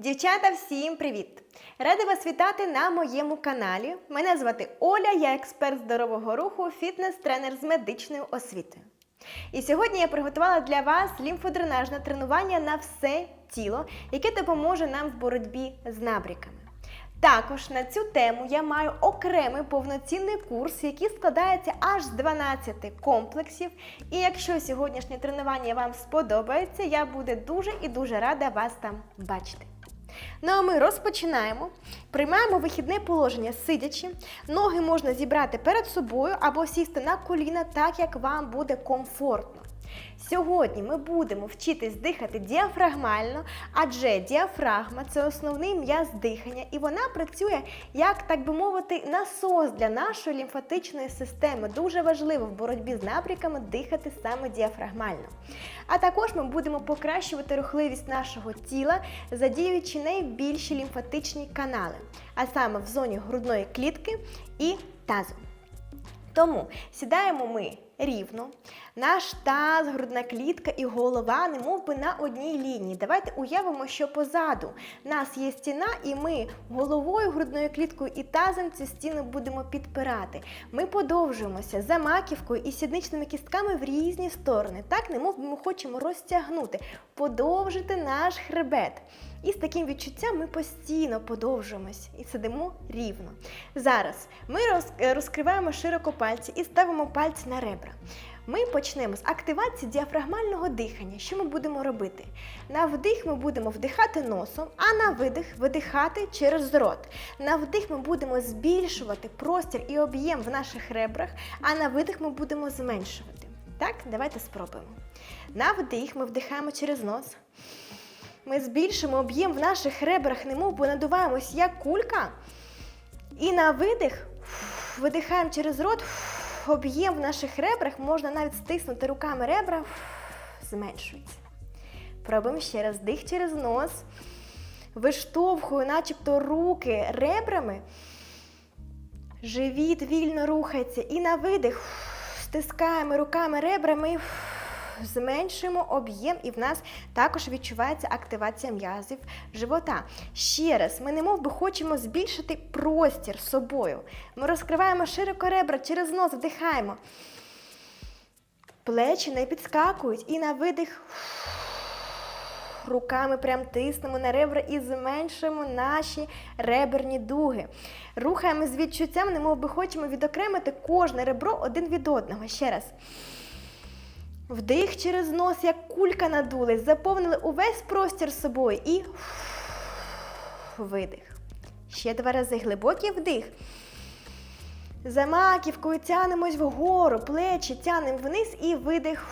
Дівчата, всім привіт! Рада вас вітати на моєму каналі. Мене звати Оля, я експерт здорового руху, фітнес-тренер з медичною освітою. І сьогодні я приготувала для вас лімфодренажне тренування на все тіло, яке допоможе нам в боротьбі з набріками. Також на цю тему я маю окремий повноцінний курс, який складається аж з 12 комплексів. І якщо сьогоднішнє тренування вам сподобається, я буду дуже і дуже рада вас там бачити. Ну а ми розпочинаємо. Приймаємо вихідне положення сидячи. Ноги можна зібрати перед собою або сісти на коліна так, як вам буде комфортно. Сьогодні ми будемо вчитись дихати діафрагмально, адже діафрагма це основний м'яз дихання, і вона працює як, так би мовити, насос для нашої лімфатичної системи. Дуже важливо в боротьбі з набріками дихати саме діафрагмально. А також ми будемо покращувати рухливість нашого тіла, задіюючи найбільші лімфатичні канали, а саме в зоні грудної клітки і тазу. Тому сідаємо ми рівно. Наш таз, грудна клітка і голова не мов би на одній лінії. Давайте уявимо, що позаду нас є стіна, і ми головою, грудною кліткою і тазом цю стіну будемо підпирати. Ми подовжуємося за маківкою і сідничними кістками в різні сторони. Так, не мов би ми хочемо розтягнути, подовжити наш хребет. І з таким відчуттям ми постійно подовжуємось і сидимо рівно. Зараз ми розкриваємо широко пальці і ставимо пальці на ребра. Ми почнемо з активації діафрагмального дихання. Що ми будемо робити? На вдих ми будемо вдихати носом, а на видих видихати через рот. На вдих ми будемо збільшувати простір і об'єм в наших ребрах, а на видих ми будемо зменшувати. Так, давайте спробуємо. На вдих ми вдихаємо через нос. Ми збільшимо об'єм в наших ребрах, немов би надуваємось як кулька. І на видих видихаємо через рот. Об'єм в наших ребрах можна навіть стиснути руками ребра, зменшується. Пробуємо ще раз дих через нос. Виштовхую, начебто руки ребрами. Живіт вільно рухається. І на видих стискаємо руками ребрами. Зменшуємо об'єм, і в нас також відчувається активація м'язів живота. Ще раз, ми не мов би хочемо збільшити простір собою. Ми розкриваємо широко ребра через нос, вдихаємо. Плечі не підскакують і на видих руками прям тиснемо на ребра і зменшуємо наші реберні дуги. Рухаємо з відчуттям, немов би хочемо відокремити кожне ребро один від одного. Ще раз. Вдих через нос, як кулька надулись, заповнили увесь простір собою і видих. Ще два рази глибокий вдих. За маківкою тянемось вгору, плечі тянемо вниз і видих.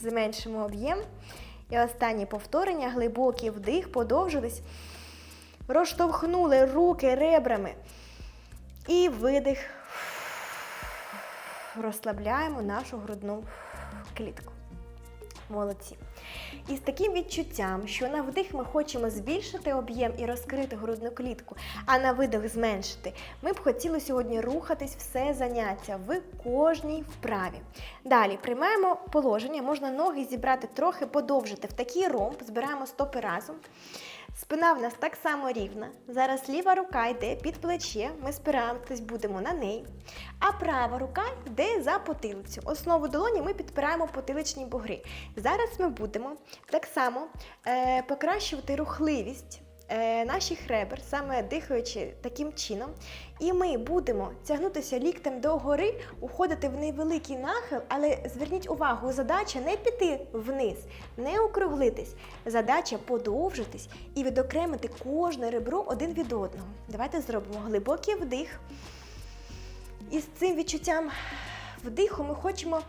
Зменшимо об'єм. І останнє повторення, глибокий вдих, подовжились. Розштовхнули руки ребрами. І видих розслабляємо нашу грудну клітку. Молодці. І з таким відчуттям, що на вдих ми хочемо збільшити об'єм і розкрити грудну клітку, а на видих зменшити, ми б хотіли сьогодні рухатись все заняття в кожній вправі. Далі приймаємо положення, можна ноги зібрати трохи, подовжити в такий ромб, збираємо стопи разом. Спина в нас так само рівна. Зараз ліва рука йде під плече, ми спиратись будемо на неї. А права рука йде за потилицю. Основу долоні ми підпираємо потиличні бугри. Зараз ми будемо так само е, покращувати рухливість е, наших ребер, саме дихаючи таким чином. І ми будемо тягнутися ліктем догори, уходити в невеликий нахил, але зверніть увагу, задача не піти вниз, не округлитись. Задача подовжитись і відокремити кожне ребро один від одного. Давайте зробимо глибокий вдих. І з цим відчуттям вдиху ми хочемо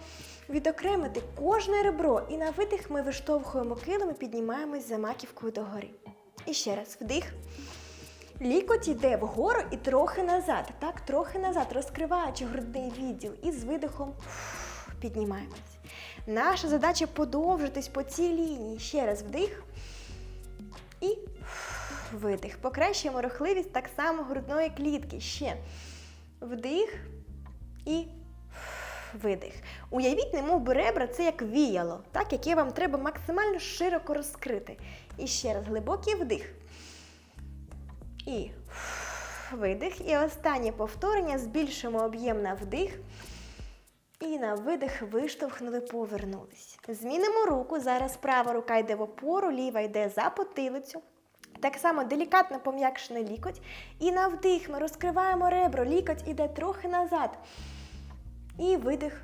відокремити кожне ребро. І на видих ми виштовхуємо килим і піднімаємось за маківкою догори. І ще раз вдих. Лікоть йде вгору і трохи назад. Так, трохи назад, розкриваючи грудний відділ. І з видихом піднімаємось. Наша задача подовжитись по цій лінії. Ще раз вдих. І видих. Покращуємо рухливість так само грудної клітки. Ще вдих і видих. Уявіть, немов би ребра це як віяло, так, яке вам треба максимально широко розкрити. І ще раз глибокий вдих. І видих. І останнє повторення. Збільшимо об'єм на вдих. І на видих виштовхнули, повернулись. Змінимо руку. Зараз права рука йде в опору, ліва йде за потилицю. Так само делікатно пом'якшений лікоть. І на вдих ми розкриваємо ребро, лікоть іде трохи назад. І видих.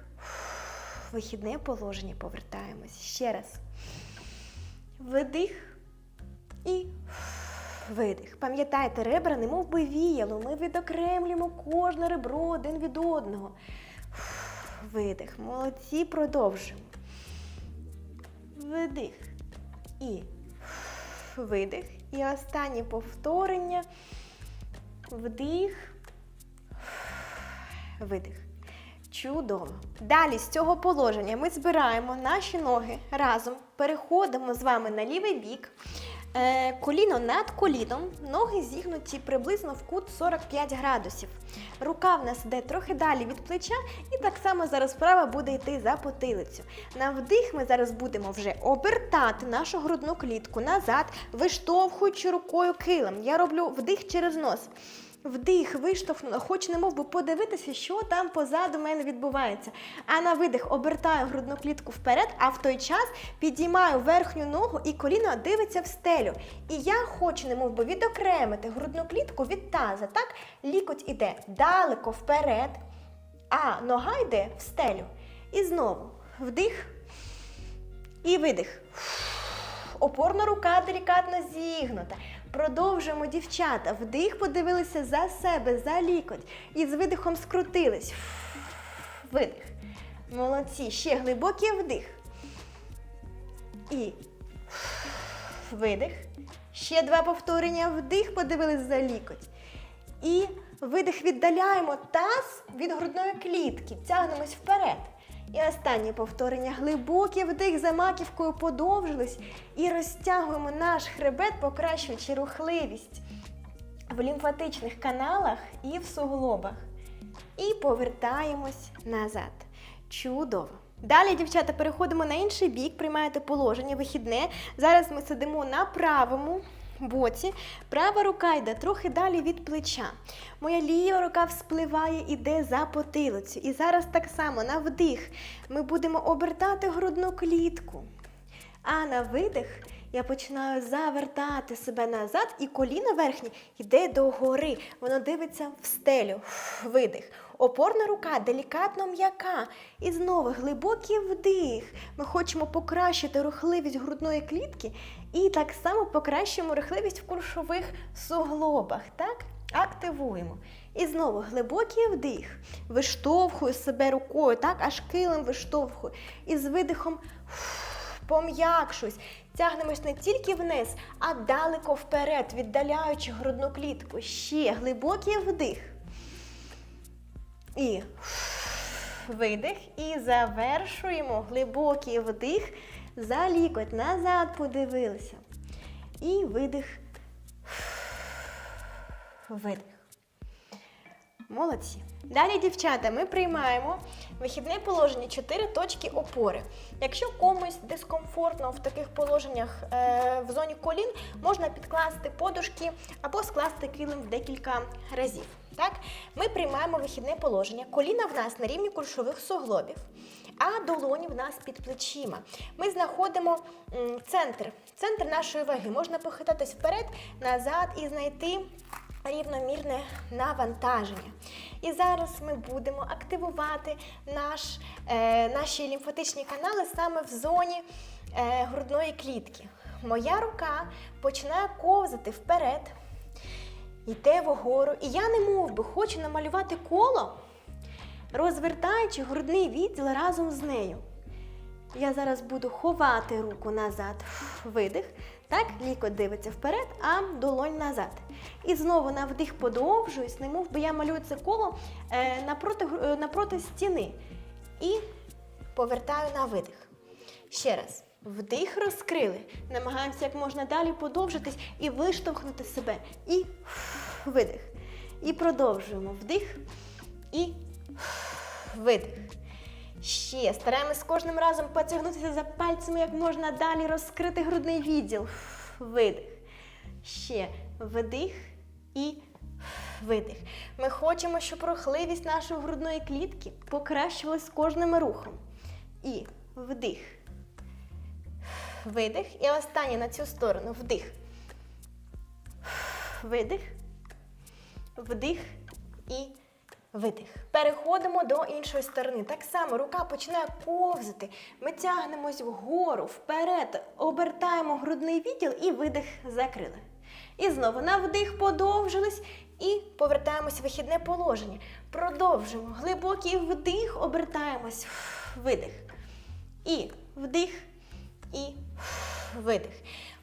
Вихідне положення повертаємось. Ще раз. Видих. І видих. Пам'ятайте, ребра немов би віяло. Ми відокремлюємо кожне ребро один від одного. Видих. Молодці, продовжуємо. Видих. І видих. І останнє повторення. Вдих. Видих. Чудово. Далі з цього положення ми збираємо наші ноги разом, переходимо з вами на лівий бік. Е, коліно над коліном, ноги зігнуті приблизно в кут 45 градусів. Рука в нас йде трохи далі від плеча, і так само зараз права буде йти за потилицю. На вдих ми зараз будемо вже обертати нашу грудну клітку назад, виштовхуючи рукою килим. Я роблю вдих через нос. Вдих, виштовхнула, хоч не мов би подивитися, що там позаду мене відбувається. А на видих обертаю грудну клітку вперед, а в той час підіймаю верхню ногу і коліно дивиться в стелю. І я хочу, не мов би, відокремити грудну клітку від таза. Так, лікоть іде далеко вперед, а нога йде в стелю. І знову вдих і видих. Опорна рука делікатно зігнута. Продовжуємо, дівчата. Вдих, подивилися за себе, за лікоть. І з видихом скрутились. Видих. Молодці. Ще глибокий вдих. І видих. Ще два повторення. Вдих, подивились за лікоть. І видих віддаляємо таз від грудної клітки. Тягнемось вперед. І останнє повторення. Глибокий вдих за маківкою подовжились і розтягуємо наш хребет, покращуючи рухливість в лімфатичних каналах і в суглобах. І повертаємось назад. Чудово! Далі, дівчата, переходимо на інший бік, приймаєте положення вихідне. Зараз ми сидимо на правому боці. Права рука йде трохи далі від плеча. Моя ліва рука вспливає, іде за потилицю. І зараз так само на вдих ми будемо обертати грудну клітку. А на видих я починаю завертати себе назад, і коліно верхнє йде догори. Воно дивиться в стелю. Видих. Опорна рука делікатно м'яка. І знову глибокий вдих. Ми хочемо покращити рухливість грудної клітки і так само покращуємо рухливість в кульшових суглобах. Так? Активуємо. І знову глибокий вдих. Виштовхую себе рукою, так, аж килим виштовхую. І з видихом пом'якшуюсь. Тягнемось не тільки вниз, а далеко вперед, віддаляючи грудну клітку. Ще глибокий вдих. І видих. І завершуємо глибокий вдих. За лікоть. Назад подивилися. І видих. Видих. Молодці. Далі, дівчата, ми приймаємо вихідне положення 4 точки опори. Якщо комусь дискомфортно в таких положеннях е, в зоні колін, можна підкласти подушки або скласти килим декілька разів. Так? Ми приймаємо вихідне положення. Коліна в нас на рівні кульшових суглобів, а долоні в нас під плечима. Ми знаходимо центр, центр нашої ваги. Можна похитатись вперед, назад і знайти рівномірне навантаження. І зараз ми будемо активувати наш, е, наші лімфатичні канали саме в зоні е, грудної клітки. Моя рука починає ковзати вперед, йде вгору. І я не мов би хочу намалювати коло, розвертаючи грудний відділ разом з нею. Я зараз буду ховати руку назад, видих. Так, лікоть дивиться вперед, а долонь назад. І знову на вдих подовжуюсь, немов би я малюю це коло е, напроти, е, напроти стіни. І повертаю на видих. Ще раз. Вдих розкрили. Намагаємося як можна далі подовжитись і виштовхнути себе. І видих. І продовжуємо. Вдих і видих. Ще стараємось з кожним разом потягнутися за пальцями як можна далі, розкрити грудний відділ. Видих. Ще вдих і видих. Ми хочемо, щоб рухливість нашої грудної клітки покращувалась з кожним рухом. І вдих. Видих. І останнє на цю сторону. Вдих. Видих. Вдих і видих. Переходимо до іншої сторони. Так само рука починає ковзати. Ми тягнемось вгору, вперед, обертаємо грудний відділ і видих закрили. І знову на вдих подовжились і повертаємось в вихідне положення. Продовжуємо. Глибокий вдих, обертаємось. Видих. І вдих, і видих.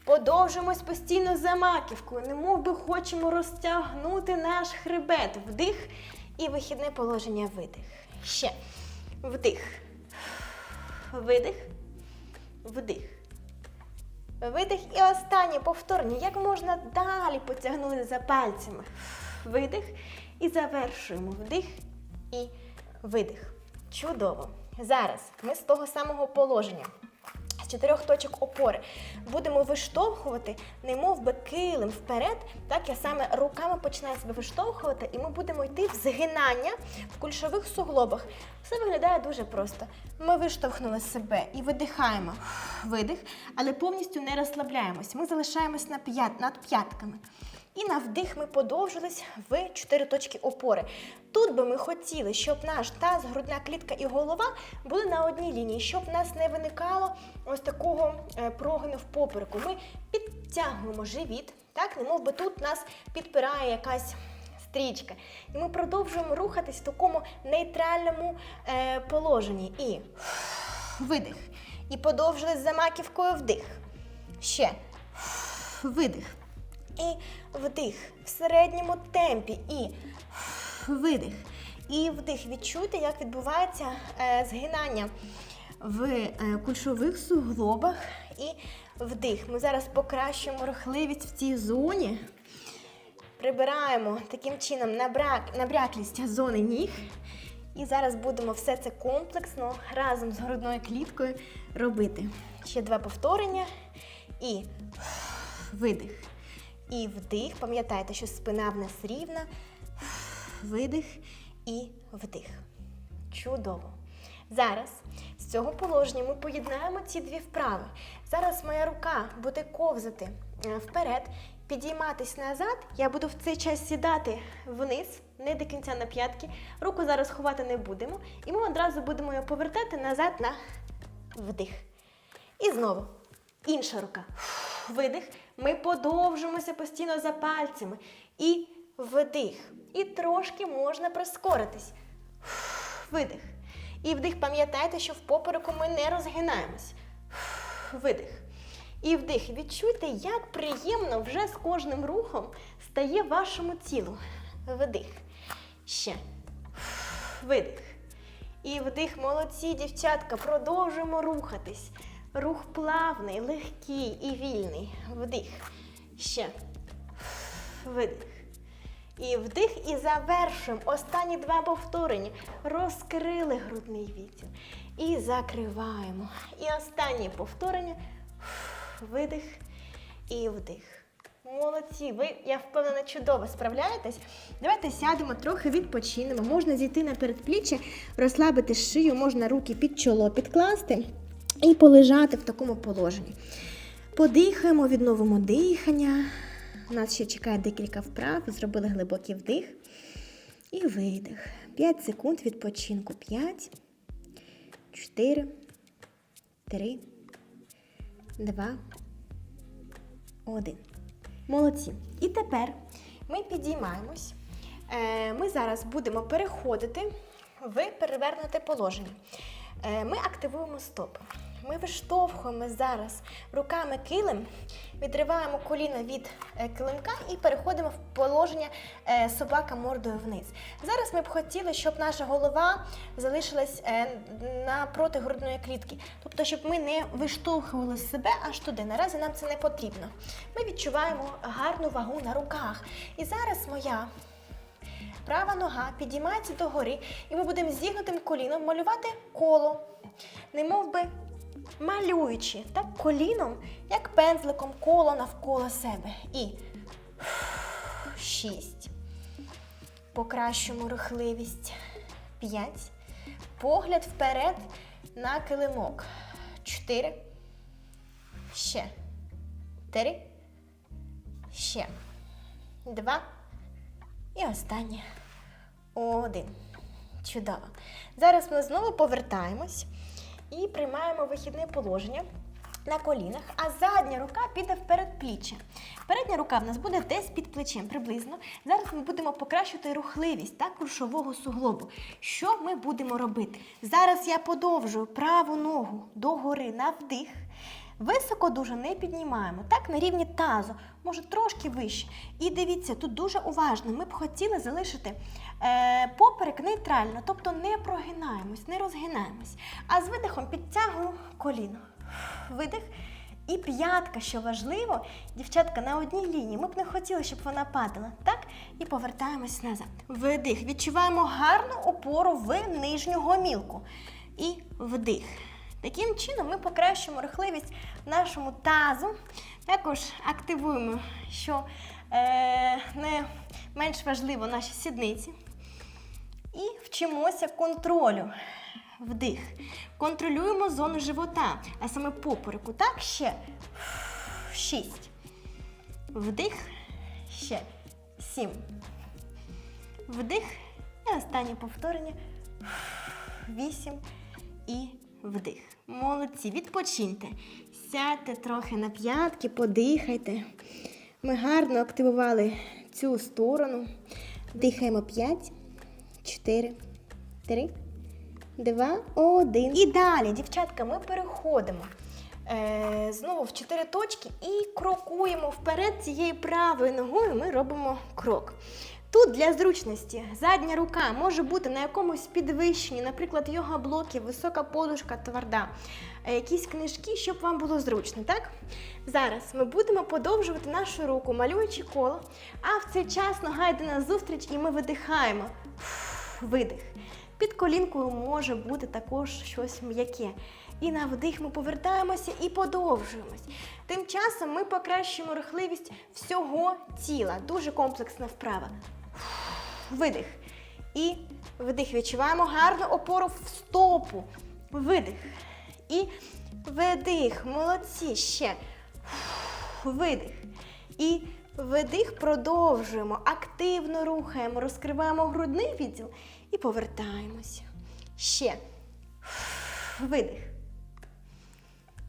Подовжуємось постійно за маківкою, немов би хочемо розтягнути наш хребет. Вдих і вихідне положення видих. Ще. Вдих. Видих. Вдих. Видих. І останнє повторення. Як можна далі потягнули за пальцями. Видих. І завершуємо вдих і видих. Чудово. Зараз ми з того самого положення. Чотирьох точок опори будемо виштовхувати, немов би килим вперед. Так я саме руками починаю себе виштовхувати, і ми будемо йти в згинання в кульшових суглобах. Все виглядає дуже просто. Ми виштовхнули себе і видихаємо. Видих, але повністю не розслабляємось. Ми залишаємось на п'ят, над п'ятками. І на вдих ми подовжились в чотири точки опори. Тут би ми хотіли, щоб наш таз, грудна клітка і голова були на одній лінії, щоб в нас не виникало ось такого е, прогину в попереку. Ми підтягуємо живіт, так, немов би тут нас підпирає якась стрічка. І ми продовжуємо рухатись в такому нейтральному е, положенні. І видих. І подовжились за маківкою вдих. Ще видих. І вдих в середньому темпі. І видих. І вдих. Відчуйте, як відбувається е, згинання в е, кульшових суглобах. І вдих. Ми зараз покращуємо рухливість в цій зоні. Прибираємо таким чином набряк, набряклість зони ніг. І зараз будемо все це комплексно разом з грудною кліткою робити. Ще два повторення. І видих. І вдих. Пам'ятайте, що спина в нас рівна. Видих і вдих. Чудово. Зараз з цього положення ми поєднаємо ці дві вправи. Зараз моя рука буде ковзати е, вперед, підійматись назад. Я буду в цей час сідати вниз, не до кінця на п'ятки. Руку зараз ховати не будемо. І ми одразу будемо її повертати назад на вдих. І знову інша рука. Видих. Ми подовжимося постійно за пальцями. І вдих. І трошки можна прискоритись. Видих. І вдих, пам'ятайте, що в попереку ми не розгинаємось. Видих. І вдих. Відчуйте, як приємно вже з кожним рухом стає вашому тілу. Вдих. Ще. Видих. І вдих, молодці, дівчатка, продовжуємо рухатись. Рух плавний, легкий і вільний. Вдих. Ще. Видих. І вдих, і завершуємо. Останні два повторення. Розкрили грудний відділ. І закриваємо. І останнє повторення. Видих і вдих. Молодці, ви, я впевнена, чудово справляєтесь. Давайте сядемо, трохи відпочинемо. Можна зійти на передпліччя, розслабити шию, можна руки під чоло підкласти і полежати в такому положенні. Подихаємо, відновимо дихання. Нас ще чекає декілька вправ. Зробили глибокий вдих і видих. 5 секунд відпочинку. 5, 4, 3, 2, 1. Молодці. І тепер ми підіймаємось. Е, Ми зараз будемо переходити в перевернуте положення. Е, Ми активуємо стопи. Ми виштовхуємо зараз руками килим, відриваємо коліна від е, килимка і переходимо в положення е, собака мордою вниз. Зараз ми б хотіли, щоб наша голова залишилась е, напроти грудної клітки. Тобто, щоб ми не виштовхували себе аж туди. Наразі нам це не потрібно. Ми відчуваємо гарну вагу на руках. І зараз моя Права нога підіймається догори, і ми будемо зігнутим коліном малювати коло. Немов би малюючи так коліном, як пензликом коло навколо себе. І шість. Покращуємо рухливість. П'ять. Погляд вперед на килимок. Чотири. Ще. Три. Ще. Два. І останнє. Один. Чудово. Зараз ми знову повертаємось і приймаємо вихідне положення на колінах, а задня рука піде вперед пліччя. Передня рука в нас буде десь під плечем приблизно. Зараз ми будемо покращувати рухливість та куршового суглобу. Що ми будемо робити? Зараз я подовжую праву ногу догори на вдих. Високо дуже не піднімаємо, так на рівні тазу, може трошки вище. І дивіться, тут дуже уважно. Ми б хотіли залишити е, поперек нейтрально, тобто не прогинаємось, не розгинаємось. А з видихом підтягую коліно. Видих. І п'ятка, що важливо, дівчатка на одній лінії. Ми б не хотіли, щоб вона падала. Так? І повертаємось назад. Видих. Відчуваємо гарну опору в нижню гомілку. І вдих. Таким чином ми покращуємо рухливість нашому тазу. Також активуємо, що е, не менш важливо наші сідниці. І вчимося контролю. Вдих. Контролюємо зону живота, а саме попереку. Так, ще. Шість. Вдих. Ще. Сім. Вдих. І останнє повторення. Вісім. І вдих. Молодці. Відпочиньте. Сядьте трохи на п'ятки, подихайте. Ми гарно активували цю сторону. Дихаємо 5, 4, 3, 2, 1. І далі, дівчатка, ми переходимо е, знову в 4 точки і крокуємо вперед цією правою ногою. Ми робимо крок. Тут для зручності задня рука може бути на якомусь підвищенні, наприклад, йога-блоків, висока подушка тверда, е, якісь книжки, щоб вам було зручно, так? Зараз ми будемо подовжувати нашу руку, малюючи коло, а в цей час нога йде на зустріч і ми видихаємо. Видих. Під колінкою може бути також щось м'яке. І на вдих ми повертаємося і подовжуємось. Тим часом ми покращуємо рухливість всього тіла. Дуже комплексна вправа. Видих. І вдих. Відчуваємо гарну опору в стопу. Видих. І видих. Молодці. Ще. Видих. І видих. Продовжуємо. Активно рухаємо, розкриваємо грудний відділ і повертаємося. Ще. Видих.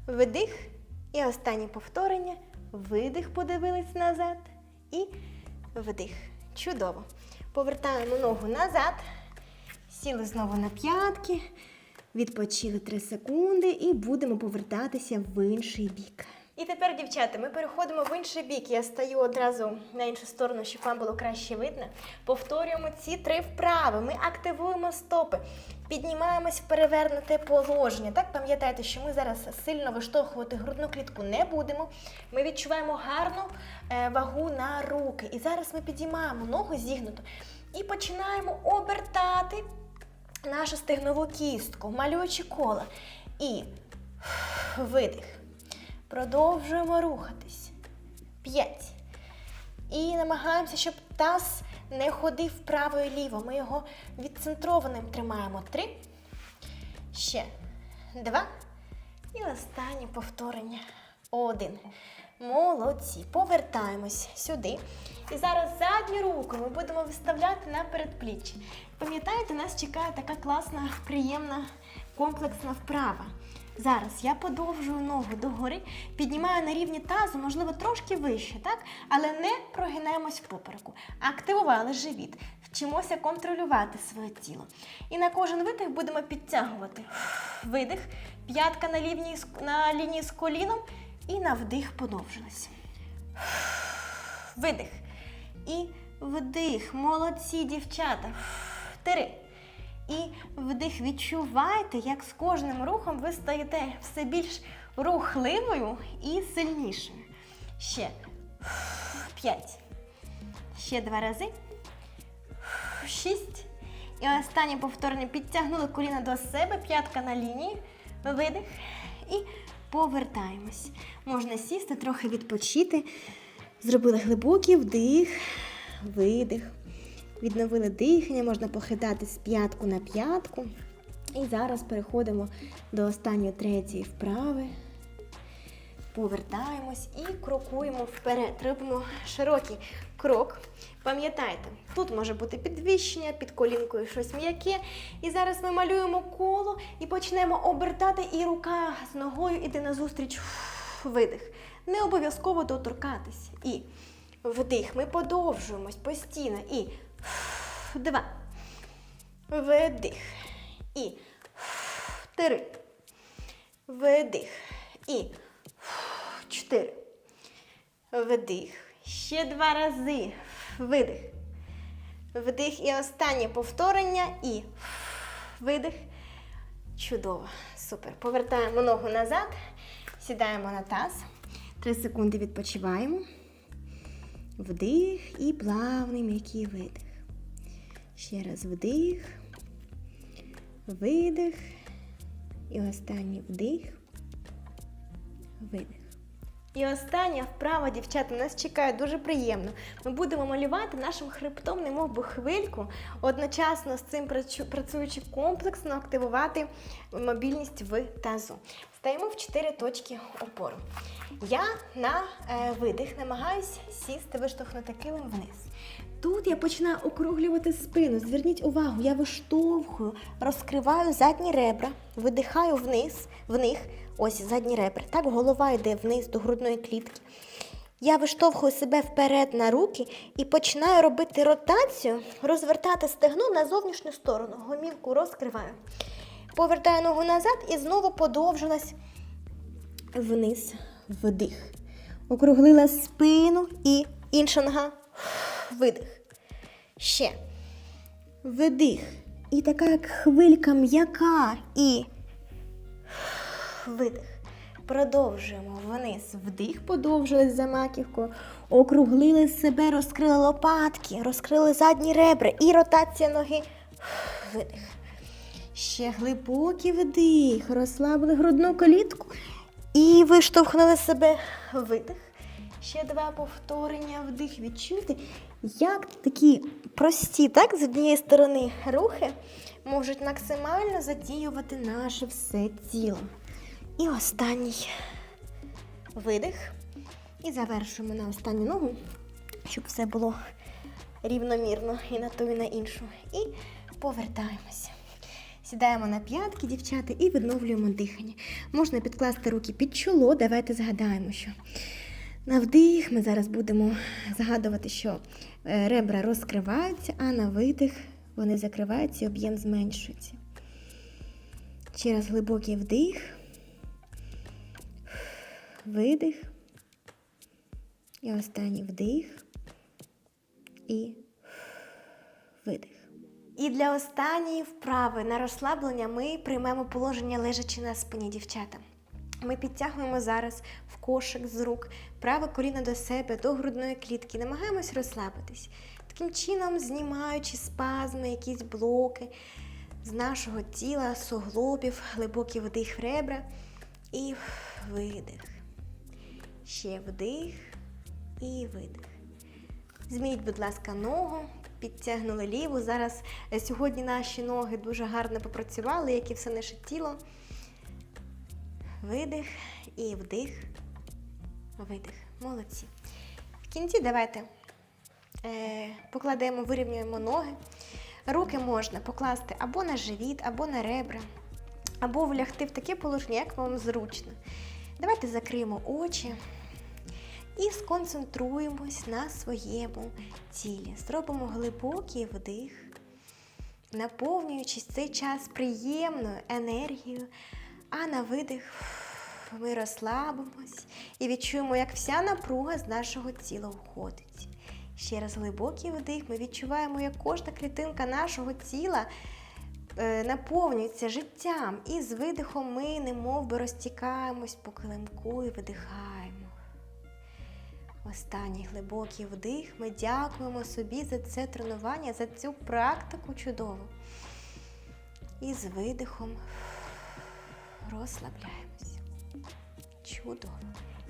Видих. І останнє повторення. Видих, подивились назад. І вдих. Чудово. Повертаємо ногу назад. Сіли знову на п'ятки. Відпочили 3 секунди і будемо повертатися в інший бік. І тепер, дівчата, ми переходимо в інший бік. Я стаю одразу на іншу сторону, щоб вам було краще видно. Повторюємо ці три вправи. Ми активуємо стопи, піднімаємось в перевернуте положення. Так пам'ятайте, що ми зараз сильно виштовхувати грудну клітку не будемо. Ми відчуваємо гарну е, вагу на руки. І зараз ми підіймаємо ногу зігнуту і починаємо обертати нашу стегнову кістку, малюючи коло. І видих. Продовжуємо рухатись. П'ять. І намагаємося, щоб таз не ходив вправо і ліво. Ми його відцентрованим тримаємо. Три. Ще. Два. І останнє повторення. Один. Молодці. Повертаємось сюди. І зараз задню руку ми будемо виставляти на передпліччя. Пам'ятаєте, нас чекає така класна, приємна, комплексна вправа. Зараз я подовжую ногу догори, піднімаю на рівні тазу, можливо, трошки вище, так? Але не прогинаємось в попереку. Активували живіт, вчимося контролювати своє тіло. І на кожен видих будемо підтягувати. Видих, п'ятка на лінії, на лінії з коліном і на вдих подовжились. Видих. І вдих. Молодці, дівчата. Три. І вдих. Відчувайте, як з кожним рухом ви стаєте все більш рухливою і сильнішою. Ще. П'ять. Ще два рази. Шість. І останнє повторення. Підтягнули коліна до себе, п'ятка на лінії. Видих. І повертаємось. Можна сісти, трохи відпочити. Зробили глибокий вдих, видих. Відновили дихання, можна похитати з п'ятку на п'ятку. І зараз переходимо до останньої третьої вправи. Повертаємось і крокуємо вперед. Робимо широкий крок. Пам'ятайте, тут може бути підвищення, під колінкою щось м'яке. І зараз ми малюємо коло і почнемо обертати, і рука з ногою іде назустріч. Видих. Не обов'язково доторкатись. І вдих. Ми подовжуємось постійно. І два. Видих. І три. Видих. І чотири. Вдих. Ще два рази. Видих. Вдих і останнє повторення. І видих. Чудово. Супер. Повертаємо ногу назад. Сідаємо на таз. Три секунди відпочиваємо. Вдих і плавний м'який видих. Ще раз вдих. Видих. І останній вдих. Видих. І остання вправа, дівчата, нас чекає дуже приємно. Ми будемо малювати нашим хребтом, немов би хвильку, одночасно з цим працюючи комплексно активувати мобільність в тазу. Стаємо в 4 точки опору. Я на е, видих намагаюся сісти, виштовхнути килим вниз. Тут я починаю округлювати спину. Зверніть увагу, я виштовхую, розкриваю задні ребра, видихаю вниз, в них, ось задні ребра. Так, голова йде вниз до грудної клітки. Я виштовхую себе вперед на руки і починаю робити ротацію, розвертати стегно на зовнішню сторону. Гомілку розкриваю. Повертаю ногу назад і знову подовжилась вниз, вдих. Округлила спину і інша нога. Видих. Ще. Вдих. І така як хвилька м'яка. І видих. Продовжуємо вниз. Вдих, подовжились за маківкою. Округлили себе, розкрили лопатки, розкрили задні ребра і ротація ноги. Видих. Ще глибокий вдих. Розслабили грудну колітку і виштовхнули себе. Видих. Ще два повторення вдих. Відчуйте, як такі прості, так, з однієї сторони рухи можуть максимально задіювати наше все тіло. І останній видих. І завершуємо на останню ногу, щоб все було рівномірно і на ту, і на іншу. І повертаємося. Сідаємо на п'ятки, дівчата, і відновлюємо дихання. Можна підкласти руки під чоло. Давайте згадаємо, що на вдих ми зараз будемо згадувати, що е, ребра розкриваються, а на видих вони закриваються і об'єм зменшується. Ще раз глибокий вдих, видих. І останній вдих і видих. І для останньої вправи на розслаблення ми приймемо положення лежачи на спині, дівчата. Ми підтягуємо зараз в кошик з рук праве коліно до себе, до грудної клітки, намагаємось розслабитись. Таким чином, знімаючи спазми, якісь блоки з нашого тіла, суглобів, глибокий вдих в ребра і видих. Ще вдих і видих. Змініть, будь ласка, ногу, підтягнули ліву. Зараз е, сьогодні наші ноги дуже гарно попрацювали, як і все наше тіло. Видих і вдих, видих. Молодці. В кінці давайте е, покладемо, вирівнюємо ноги. Руки можна покласти або на живіт, або на ребра, або влягти в таке положення, як вам зручно. Давайте закриємо очі і сконцентруємось на своєму тілі. Зробимо глибокий вдих, наповнюючись цей час приємною енергією, а на видих ми розслабимось і відчуємо, як вся напруга з нашого тіла уходить. Ще раз глибокий вдих, ми відчуваємо, як кожна клітинка нашого тіла е, наповнюється життям. І з видихом ми немов би розтікаємось по килимку і видихаємо. Останній глибокий вдих. Ми дякуємо собі за це тренування, за цю практику чудову. І з видихом розслабляємося. Чудово.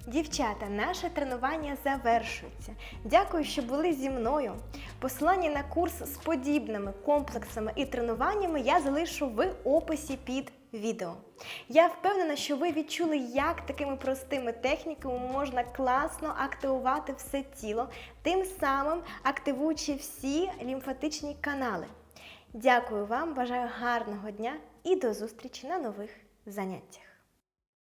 Дівчата, наше тренування завершується. Дякую, що були зі мною. Посилання на курс з подібними комплексами і тренуваннями я залишу в описі під відео. Я впевнена, що ви відчули, як такими простими техніками можна класно активувати все тіло, тим самим активуючи всі лімфатичні канали. Дякую вам, бажаю гарного дня і до зустрічі на нових заняттях.